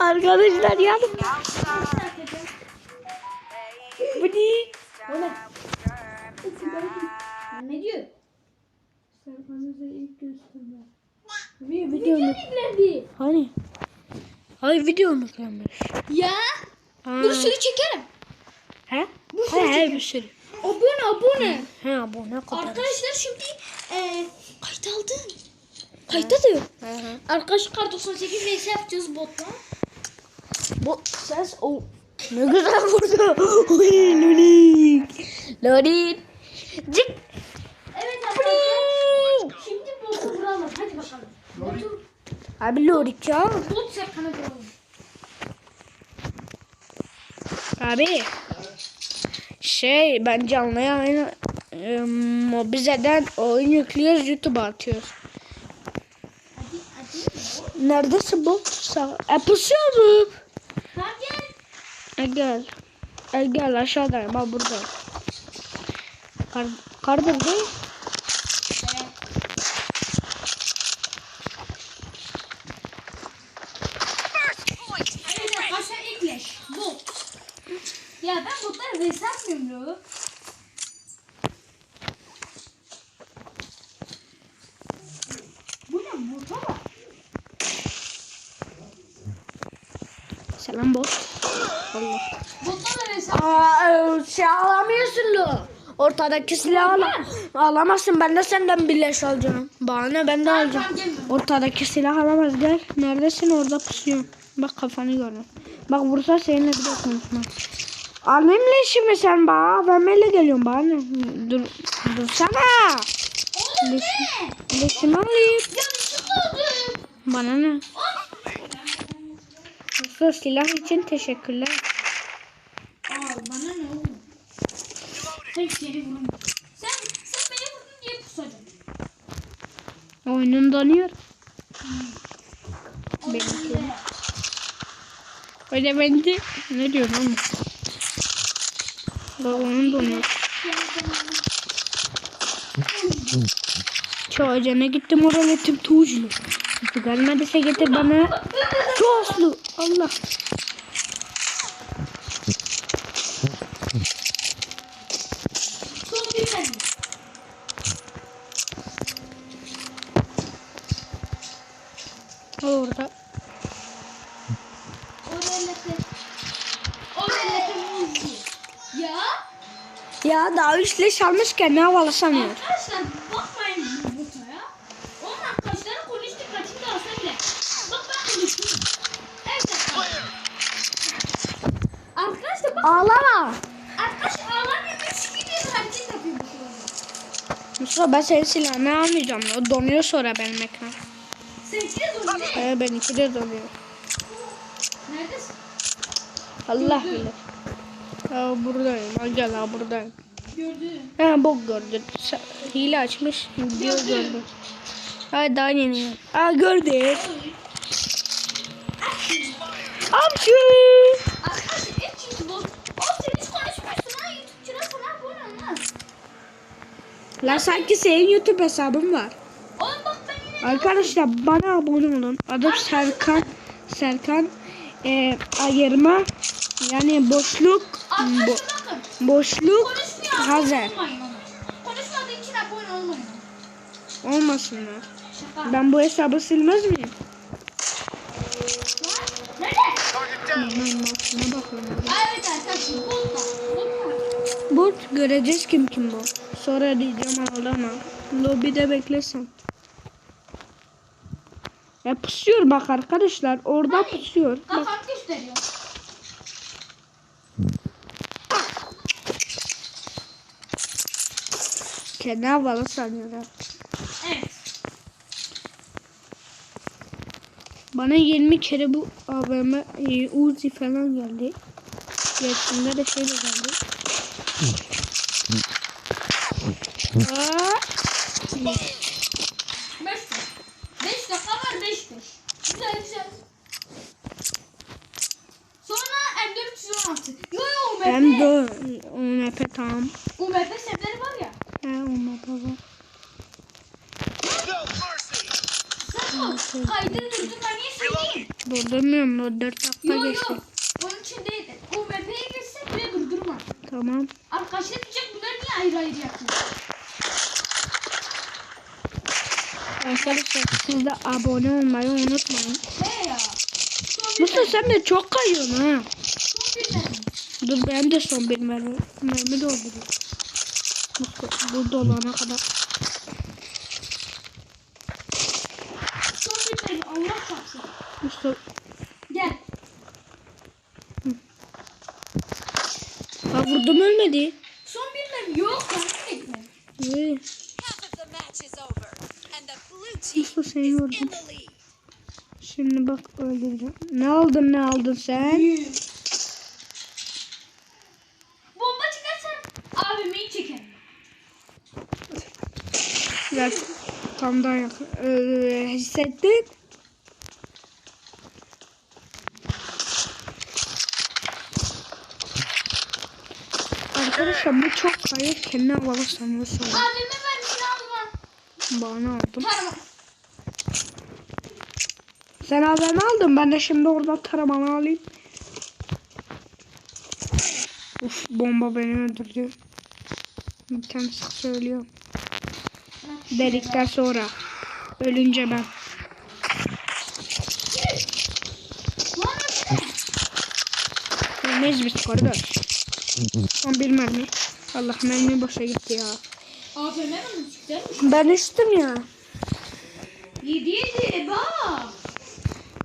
Arkadaşlar ya. Bu ne? O ne? Ne diyor? Serkan'ıza ilk gösterme. Bir video yüklendi. Hani? Hayır video mu kalmış? Ya. Ha. Bir sürü çekerim. He? Bu He sürü he çekerim. bir sürü. Abone abone. He bu ne kadar? Arkadaşlar şimdi e, kayıt aldın. Kayıt alıyor. He he. Arkadaşlar kar 98 vs yapacağız botla. Bu ses o. Ne güzel vurdu. Oy lolik. Lolik. Cık. Evet arkadaşlar. Şimdi botu vuralım. Hadi bakalım. Botu, Abi lolik ya. bot Serkan'a vuralım. Abi. Şey ben canlı yayın e, Mobize'den oyun yüklüyoruz YouTube'a atıyoruz. Hadi hadi. Neredesin bu? E. Tamam gel. E gel. E gel aşağıdayım. Bak burada. Kar, kardır değil. Evet. Evet arkadaşlar ekleş. Bot. Ya ben botları vs yapmıyorum lo. Bu ne bota bak. Selam bu. Allah. Botlarla vs Aa, şey alamıyorsun. Ortadaki silahı ala. Alamazsın. Ben de senden birleş alacağım. Bana ne ben de alacağım. Ortadaki silah alamaz gel. Neredesin orada pusuyorsun. Bak kafanı görüyorum. Bak vursa seninle bir de konuşma. Alayım leşimi sen bana. Ben böyle geliyorum bana. Dur, dursana. Leşim, leşimi alayım. Bana ne? Yoksa silah için teşekkürler. Aa bana ne oğlum? Seni. Sen, sen beni vurdun diye pusacaksın. Oyunun donuyor. Benimki. Benimki. Öyle bence. Ne diyorsun oğlum? Bak oyun donuyor. Çoğacana gittim oraya ettim tuzlu. Gelmediyse getir bana. Soslu. Allah. Son bir benim. Orada. O relete. O relete muzi. Ya Ya daha üç leş almışken ne havalı sanıyor. arkadaşlar bakmayın bu bota ya. Onun arkadaşları konuştu kaçıncı olsa bile. Bak ben konuştum. Evet arkadaşlar. Arkadaşlar bak. Ağlama. Arkadaş ağlamıyormuş gibi hareket yapıyor bu. Mustafa ben senin silahını almayacağım. O donuyor sonra benim ekran. Seninki de zorluyor. Ee, benimki de donuyor. Neredesin? Allah bilir. Ha, buradayım. Gel ha buradayım. Gördüm. Ha bok gördün. Sa- Hile açmış. Video gördüm. Ha daha yeni. Ha gördün. Amcu. Arkadaşlar en çünkü bu. O sen hiç konuşmuyorsun ha. YouTube'cuna falan abone olmaz. La sanki senin YouTube hesabın var. Arkadaşlar bana abone olun. Adım Serkan. Serkan. E, ayırma. Yani boşluk. Bo, boşluk. Hazer. abone olmayın ona. Konuşmadığı için abone olmayın. Olmasınlar. Ben bu hesabı silmez miyim? Nerede? Bu göreceğiz kim kim bu. Sonra diyeceğim ağlama. Lobide beklesin. Ya pusuyor bak arkadaşlar. Orada Hani? pusuyor. Bak. Kafam gösteriyor. Kendi havalı sanıyorlar. Evet. Bana 20 kere bu AVM e, Uzi falan geldi. Geçtiğinde de şey de geldi. Aa, 5 5 dakika var 5 5. Güzel güzel. Sonra M416. Yo yo UMP. hem de UMP tamam. UMP setleri var ya. He UMP var. Sen o kaydını durdurma niye söyleyeyim? Durdurmuyorum. O 4 dakika Yo geçti. yo. Onun için değil. O MP'ye geçse bile durdurma. Tamam. Arkadaşlar diyecek bunları niye ayrı ayrı yapıyorsun? Arkadaşlar siz de abone olmayı unutmayın. He ya. Mustafa sen de çok kayıyorsun ha. Son bir mermi. Dur ben de son bir mermi, mermi doldurayım. Mustafa bu dolana kadar. Son bir mermi. Allah çarpsın. Mustafa Gel. ha vurdum ölmedi. Son bir mermi. Yok ben etme. Half of the match is over, and the blue team Mustafa seni vurdum. in the lead. Şimdi bak öldüreceğim. Ne aldın ne aldın sen? Bomba çıkarsan abimi çekerim. Bak tam daha yakın. Ee, hissettin? Arkadaşlar bu çok kayıp kendine havalı sanıyor sonra. Abime vermişsin alma. Bana aldım. Tarama. Sen AVM aldın. Ben de şimdi oradan taramanı alayım. Uf bomba beni öldürdü. Bir tane sık söylüyorum. Dedikten sonra. Ölünce ben. Ölmeyiz biz koridor. Son bir mermi. Allah mermi boşa gitti ya. AVM mi? Ben üstüm ya. Yedi yedi bak.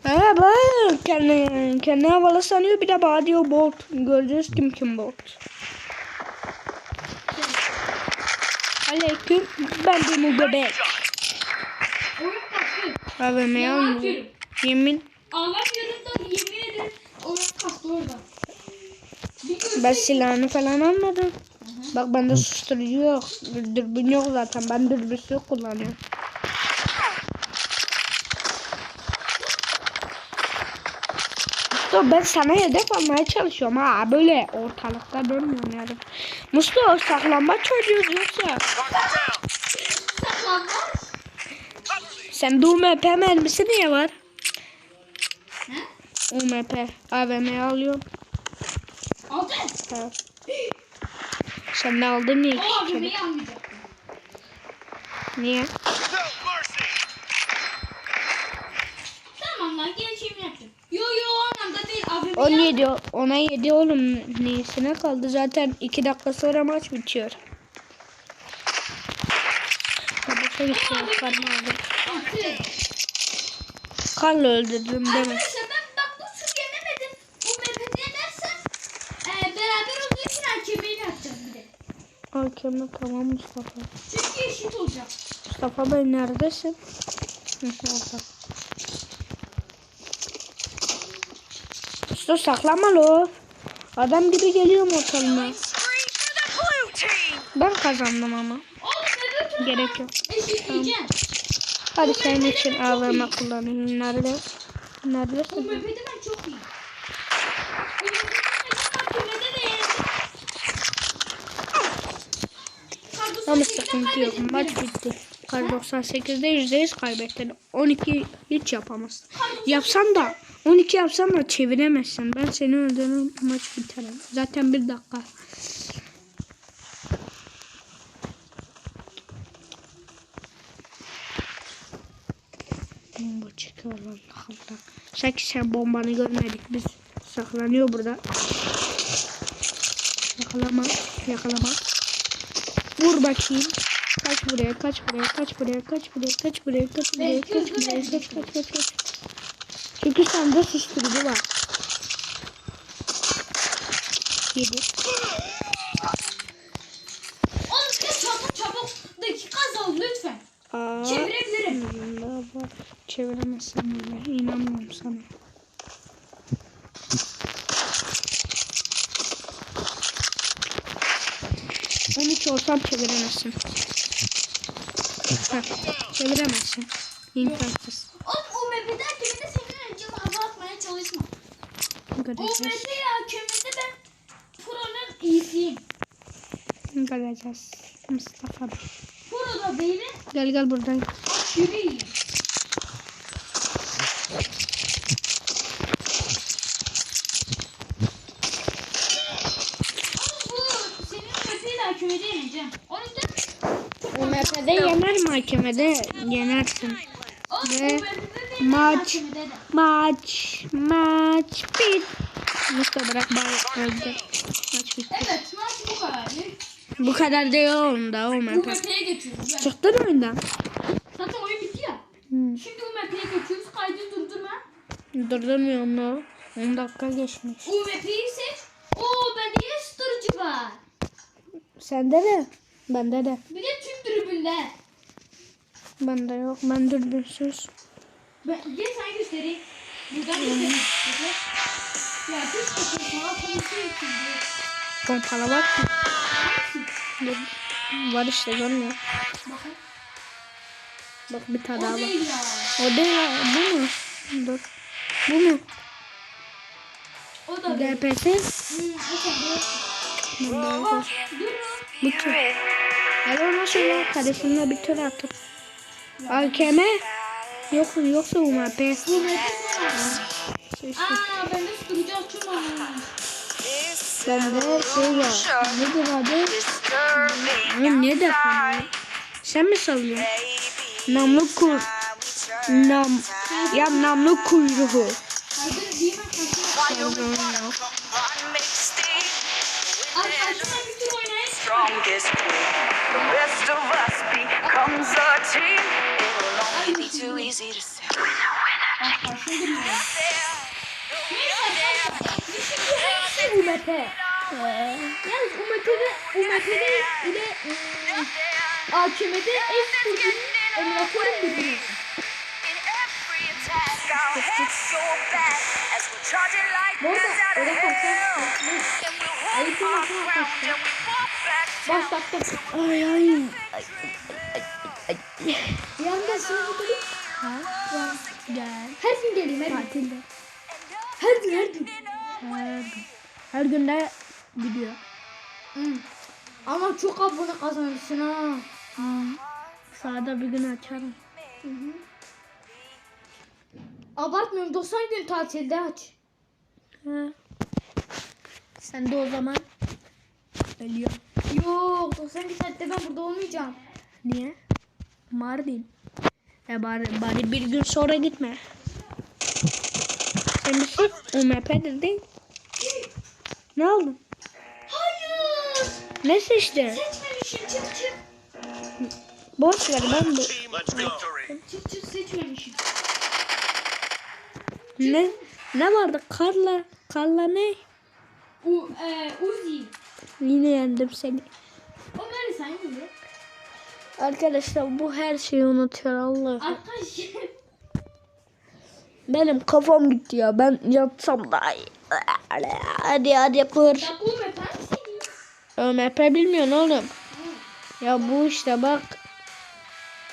He bak kendine, kendine havalı sanıyor bir de bana diyor bot. Göreceğiz kim kim bot. Aleyküm ben de bu bebek. AVM'ye almıyor. Yemin Ağlamıyorum da yemin ederim oyun kastı orada. Bir görseydim- ben silahını falan almadım. Bak bende susturucu yok. Dürbün yok zaten. Ben dürbünsüz kullanıyorum. Mustafa ben sana hedef almaya çalışıyorum ha. Böyle ortalıkta dönmüyorum yani. Mustafa saklanma çocuğuz yoksa. Sen de UMP mermisi niye var? He? UMP. AVM alıyorum. Ha. Sen de aldın niye? Almayacaktım. Niye? Tamam lan gelişimi yaptım. Yo yo o anlamda değil AVM'yi 17 ona 7 oğlum neyisine kaldı zaten 2 dakika sonra maç bitiyor. Karma aldım. Altı. Karla öldürdüm demek. Arkadaşlar ben bak bu tur yenemedim. Bu map'i yenersem e, beraber olduğu için hakemini yapacağım bir de. Hakemi tamam Mustafa. Çünkü eşit olacak. Mustafa Bey neredesin? Orada. Mustafa saklama lo. Adam gibi geliyor ortalığına. Spree for the blue team. Ben kazandım ama. Gerek yok. Eşitleyeceğim. Hadi senin için AVM kullanayım. Nerede? Bu Neredesin? map'i de ben çok iyi. Bu map'i de hakemede de yendim. Kardosu Ama sıkıntı yok. Maç bitti. Kar 98'de %100 kaybettin. 12 hiç yapamazsın. Yapsan da 12 yapsan da çeviremezsin. Ben seni öldürürüm maç biter. Zaten bir dakika. Bomba çıkıyor Allah Allah. Sanki sen bombanı görmedik. Biz saklanıyor burada. Yakalama. Yakalama. Vur bakayım. Kaç buraya, kaç buraya, kaç buraya, kaç buraya, kaç buraya, kaç buraya, kaç buraya, kaç kaç kaç kaç. Çünkü sende susturucu var. Yedi. Oğlum kız çabuk çabuk. Dakika azal lütfen. Aa, Çevirebilirim. Çeviremezsin bile. İnanmıyorum sana. On olsam çeviremezsin. Heh, çeviremezsin. İmkansız. Oğlum o map'i de hakemede senin önce hava atmaya çalışma. O Göreceğiz. map'i hakemede ben Pro'nun iyisiyim. Göreceğiz. Mustafa. Pro da baby. Gel gel buradan. Yürü mahkemede yenersin. Ve maç. Maç, maç bit. Mustafa bırak bari öldü. Maç bitti. Evet maç bu kadar. Bu kadar değil oğlum da UMP. UMP'ye geçiyoruz. Yani. Çıktın oyundan. Zaten oyun bitti ya. Hmm. Şimdi UMP'ye geçiyoruz. Kaydı durdurma. Durdurmuyorum da. 10 dakika geçmiş. UMP'yi seç. Oo bende yine storage'ı var. Sende de. Bende de. Bir de tüm tribünde. Bende yok. Ben dürbünsüz. Ben, gel sana göstereyim. Buradan göstereyim. Ya bir bakın sana konuşuyor şimdi. Pompalı var? Dur. Var işte görmüyor. Bakın. Bak bir tane daha var. ya. O değil ya. Bu mu? Dur. Bu mu? O da. DPS. Hmm, o. Bu tür. Hadi ona söyle. Kardeşimle bir tür atır. AKM. Yok yoksa UMP. Aa bende storage'ı açılmamış. Bende şey var. Nedir adı? Oğlum ne defan? Sen mi sallıyorsun? Namlu kur. Nam. Ya namlu kuyruğu. Yok. Strongest. The best of us becomes a team. Too easy to say. Bak karşıma girmiyor. Neyse arkadaşlar. Şimdi hepsi UMP. Yalnız UMP'de, UMP'de ile AKM'de birbirine. We charge it like Bu arada öyle hell. kalkarsa Then we hold Eğitim our yapma ground arkadaşlar. and we walk back Başlattım. Ay ay. Anda sınıfı gelip Ha? Gel. her gün geleyim her gün. Tatilde. Her gün her gün. Her gün. Her gün de gidiyor. Hmm. Ama çok abone kazanırsın ha. Hmm. Sağda bir gün açarım. Abartmıyorum 90 gün tatilde aç. Ha. Sen de o zaman ölüyor. Yok 90 gün tatilde ben burada olmayacağım. Niye? Mardin. E bari, bari bir gün sonra gitme. Sen bir UMP'dir değil. Ne oldu? Hayır. Ne seçtin? Seçmemişim çık çık. Boş ver ben bu. Çık çık seçmemişim. Ne ne vardı? Karla karla ne? U, e, Uzi. Yine yendim seni. Arkadaşlar bu her şeyi unutuyor Allah. Benim kafam gitti ya. Ben yatsam daha iyi. Hadi hadi kur. ÖMP bilmiyorsun oğlum. Ya bu işte bak.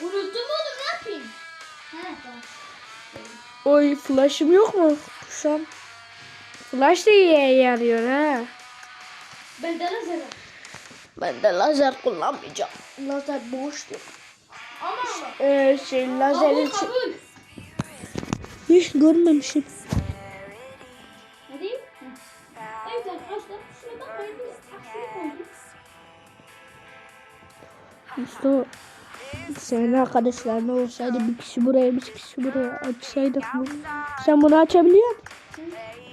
Unuttum oğlum ne yapayım? Ha. Oy flash'ım yok mu? An. Flash da iyi yarıyor ha. Ben de lazer. Ben de lazer kullanmayacağım. Lazer boştu. Ama Ee, şey lazerin kabul kabul. hiç görmemişim. Mustafa senin arkadaşların olsaydı bir kişi buraya bir kişi buraya açsaydık bunu. Sen bunu açabiliyor musun?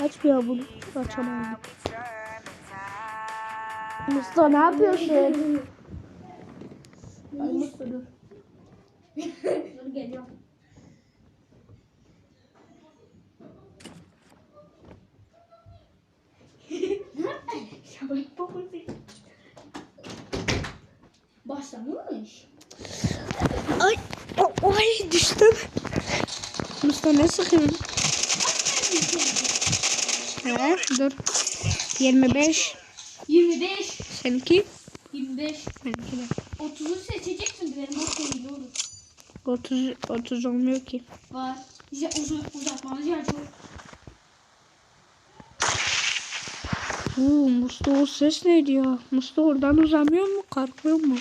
Açmıyor bunu. Açamam. Mustafa ne yapıyorsun? Ay Mustafa dur. dur geliyorum. Başlamış. Ay, ay düştüm. Mustafa ne sıkıyorsun? He, dur. 25. 25. Seninki? 25. Benimki de. 30'u seçeceksin benim o iyi olur. 30, 30 olmuyor ki. Var. Ya, uzun, uzatmanız yer çok. Oo, Mustafa o ses neydi ya? Mustafa oradan uzamıyor mu? Kalkıyor mu?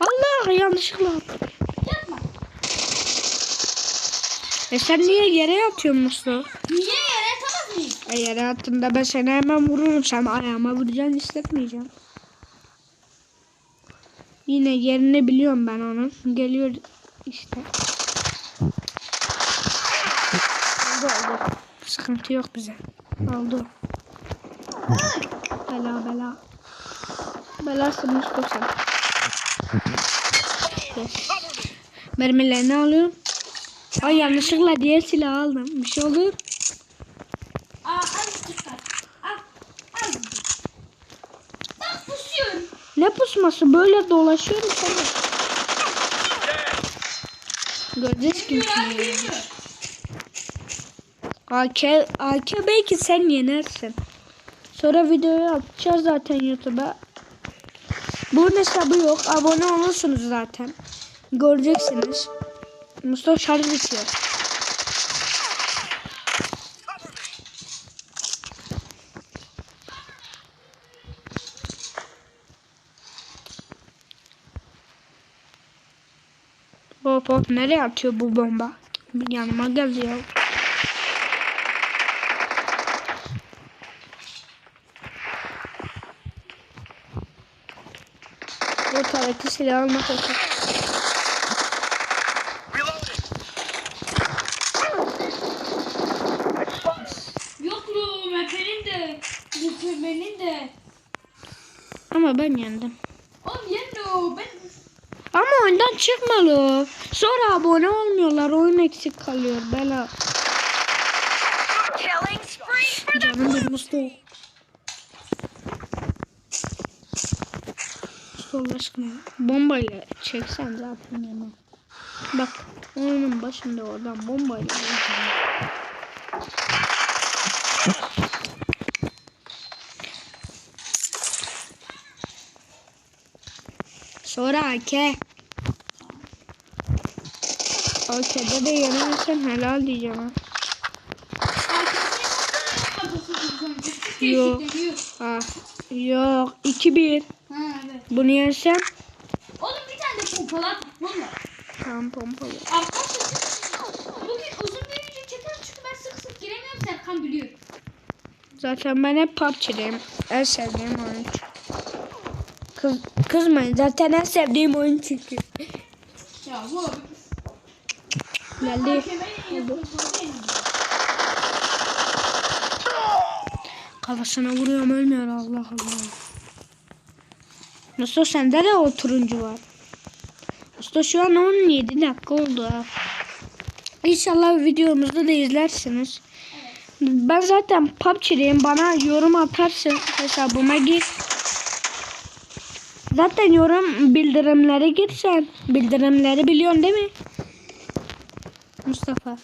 Allah yanlışlıkla. Yapma. E sen niye yere yatıyorsun Mustafa? Niye yere E yere attığında ben seni hemen vururum. Sen ayağıma vuracaksın istetmeyeceğim. Yine yerini biliyorum ben onun. Geliyor işte. Oldu oldu. Sıkıntı yok bize. Oldu. Bela bela. Bela sırmış. Yes. Mermilerini alıyorum. Ay yanlışlıkla diğer silah aldım. Bir şey olur. Aa al dikkat. Al. Al. Bak pusuyorum. Ne pusması böyle dolaşıyorum sana. Göreceğiz kim. AK, AK belki sen yenersin. Sonra videoyu atacağız zaten YouTube'a. Bunun hesabı yok. Abone olursunuz zaten. Göreceksiniz. Mustafa şarj bitiyor. Hop nereye atıyor bu bomba? Yanıma geldi ya. Bu taraftaki silah almak de. Ama ben yendim. Oğlum yendo. Ben Ama oyundan çıkmalı. Sonra abone olmuyorlar. Oyun eksik kalıyor. Bela. Canım benim. Mustafa Allah aşkına. Bombayla çeksen zaten yana. Bak oyunun başında oradan bombayla. Sonra AK. AK'de de yenersen helal diyeceğim ha. Yok. Ha, yok 2-1. Ha evet. Bunu yensem Oğlum bir tane de pompalar takmam var. tam pompalı. Arkadaşlar bugün uzun bir video çekiyorum çünkü ben sık sık giremiyorum Serkan biliyor. Zaten ben hep PUBG'deyim. En sevdiğim oyun. Kız, kızmayın zaten en sevdiğim oyun çünkü. Ya bu. Geldi. Kafasına vuruyorum ölmüyor Allah Allah. Mustafa sende de o turuncu var. Mustafa şu an 17 dakika oldu ha. İnşallah videomuzda da izlersiniz. Ben zaten PUBG'deyim. Bana yorum atarsın hesabıma gir. Zaten yorum bildirimlere girsen. Bildirimleri biliyorsun değil mi? Mustafa.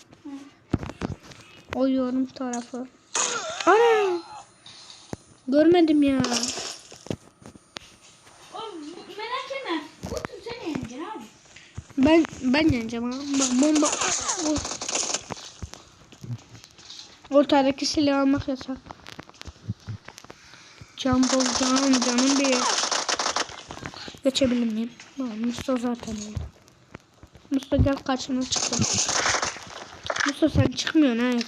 O yorum tarafı. Ana. Görmedim ya. Oğlum merak etme. Bu tur sen yeneceksin abi. Ben ben yeneceğim. Bak bomba. Oh. Ortadaki silah almak yasak. Can bol canım bir. Geçebilir miyim? Mustafa zaten öyle. Mustafa gel kaçına çıktım. Mustafa sen çıkmıyorsun ha.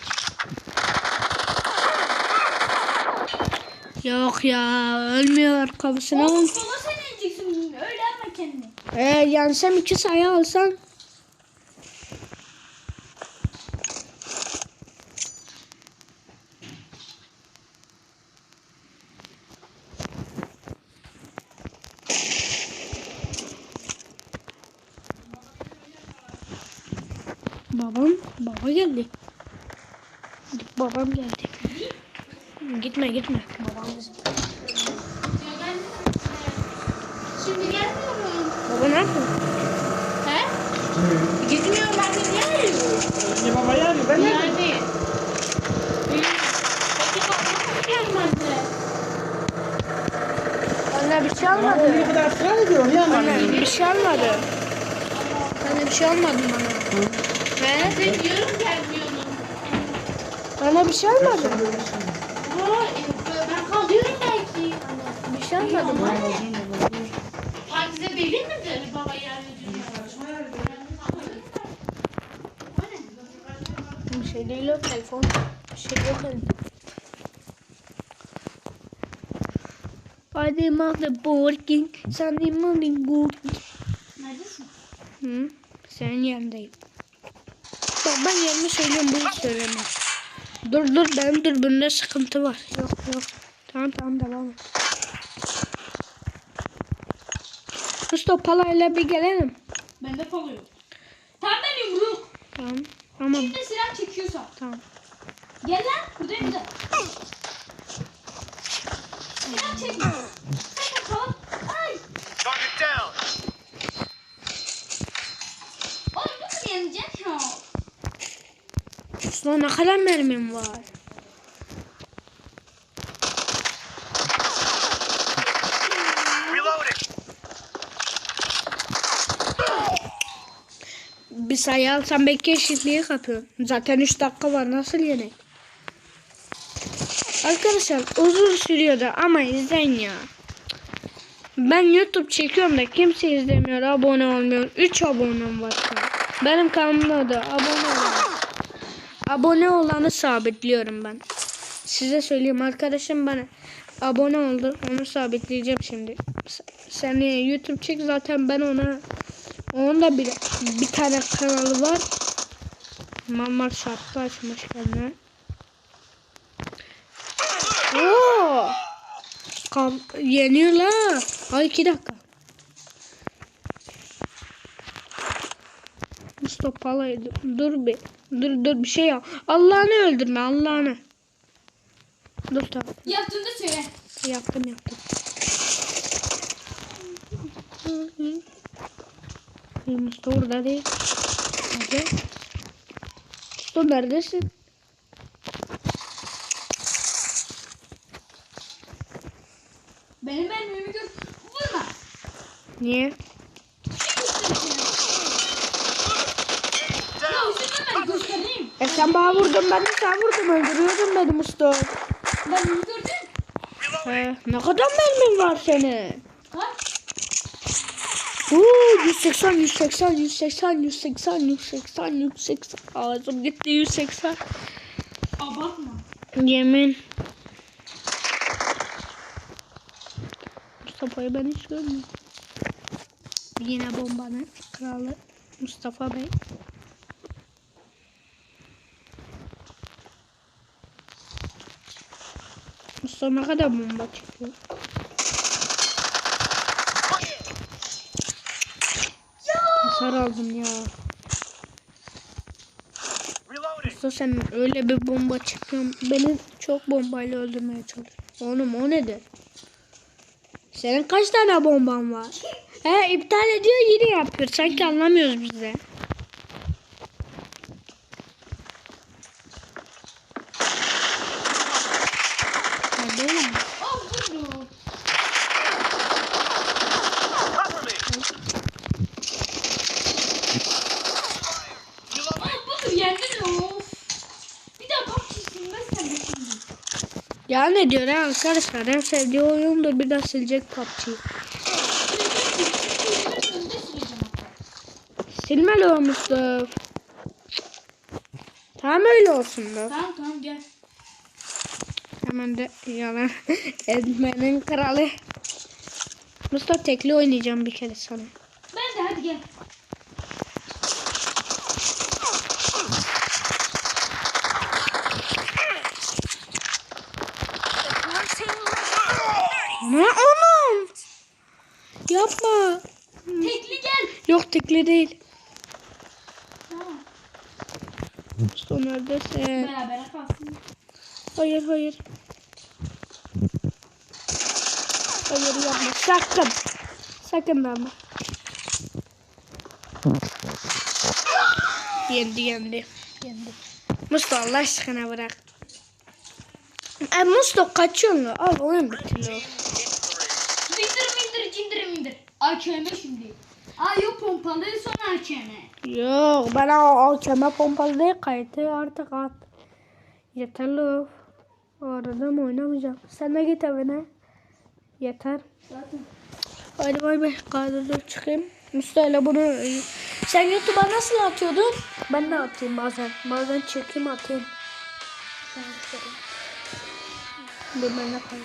Yok ya ölmüyor kafasına. Oğlum. sola sen yeneceksin. Öyle yapma kendini. Ee, yansam iki sayı alsan. Babam, baba geldi. Babam geldi. Gitme gitme. Babam bizim. Ya ben şimdi gelmiyorum. Baba nerede? He? Gitmiyorum ben de niye arıyorum? Önce baba yani ben ne? Nerede? Peki babam gelmedi. Anne bir şey almadı. niye bu kadar ısrar ediyorsun ya? Anne bir şey almadı. Anne bir şey almadın bana. He? Ben diyorum gelmiyorum. Bana bir şey e, ben kalıyorum belki. Bir şey almadın bana. Partize belli midir baba yani? Bir şey değil o telefon. Bir şey yok elimde. Hadi mother working. Sunday morning good. Neredesin? Hı? Senin yerindeyim. Bak ben yerimi söylüyorum bunu söyleme. Dur dur benim dürbünde sıkıntı var. Yok yok. Tamam tamam devam et. Mustafa palayla bir gelelim. Bende polo yok. Tam ben yumruk. Tamam. Ama Şimdi silah çekiyorsa. tamam. Gel lan. Buradayım de. Silah çekme. Sakın kalan. Ay. Target down. Oğlum nasıl yenecek ya? Mustafa ne kadar mermim var? Bir sayı alsam belki eşitliği kapıyorum. Zaten 3 dakika var nasıl yenek? Arkadaşlar uzun sürüyordu ama izleyin ya. Ben YouTube çekiyorum da kimse izlemiyor, abone olmuyor. 3 abonem var. Benim kanalımda da abone olan. Abone olanı sabitliyorum ben. Size söyleyeyim arkadaşım bana abone oldu. Onu sabitleyeceğim şimdi. S- Sen YouTube çek zaten ben ona onun da bir, bir tane kanalı var. Mamar şarkı açmış kendine. Oo! Kam- yeniyor la. Ay iki dakika. Mustafa Alay, dur, dur bir. Dur dur bir şey yap. Allah'ını öldürme Allah'ını. Dur tamam. Yaptığında söyle. Yaptım yaptım. Hı. Mustafa orada değil. Nerede? Mustafa neredesin? Benim elmimi gör. Vurma. Niye? Ya üzülme ben göstereyim. E sen bana vurdun ben de sen vurdum öldürüyordun beni Mustafa. Ben gördüm. He, ne kadar mermin var senin? Kaç? Oo, 180, 180, 180, 180, 180, 180. Ağzım gitti 180. Abartma. Yemin. Mustafa'yı ben hiç görmüyorum. Yine bombanın kralı Mustafa Bey. Mustafa ne kadar bomba çıkıyor? Hasar aldım ya. Mustafa sen öyle bir bomba çıkıyorsun. Beni çok bombayla öldürmeye çalışıyorsun. Oğlum o nedir? Senin kaç tane bomban var? He iptal ediyor yine yapıyor. Sanki anlamıyoruz biz de. Hadi oğlum. Oh vurdu. Cover me. Oh budur yendin of. Bir daha bak çizilmezsen de şimdi. Ya ne diyor ha arkadaşlar? En sevdiği oyundur bir daha silecek hatta. Silmeli o Mustafa. Tamam öyle olsun da. Tamam tamam gel. Hemen de yalan. Edmenin kralı. Mustafa tekli oynayacağım bir kere sana. Ben de hadi gel. The blue team Ne anam? Yapma. Tekli gel. Tekli değil. Tamam. Mustafa neredesin? Beraber kalsın. Hayır hayır. Hayır yapma. Sakın. Sakın ama. Yendi yendi. Yendi. Mustafa Allah aşkına bırak. E Mustafa kaçıyorsun. Al oyun bitiriyor. Mindir mindir cindir mindir. AKM şimdi. Aa yok pompalı sonra AKM. Yok bana o, o keme pompalı kayıtı artık at. Yeterli. O arada mı oynamayacağım. Sen de git evine. Yeter. Zaten. Hadi bay bay. Kaydı çıkayım. Mustafa bunu sen YouTube'a nasıl atıyordun? Ben de atayım bazen. Bazen çekeyim atayım. Ben de kayıt.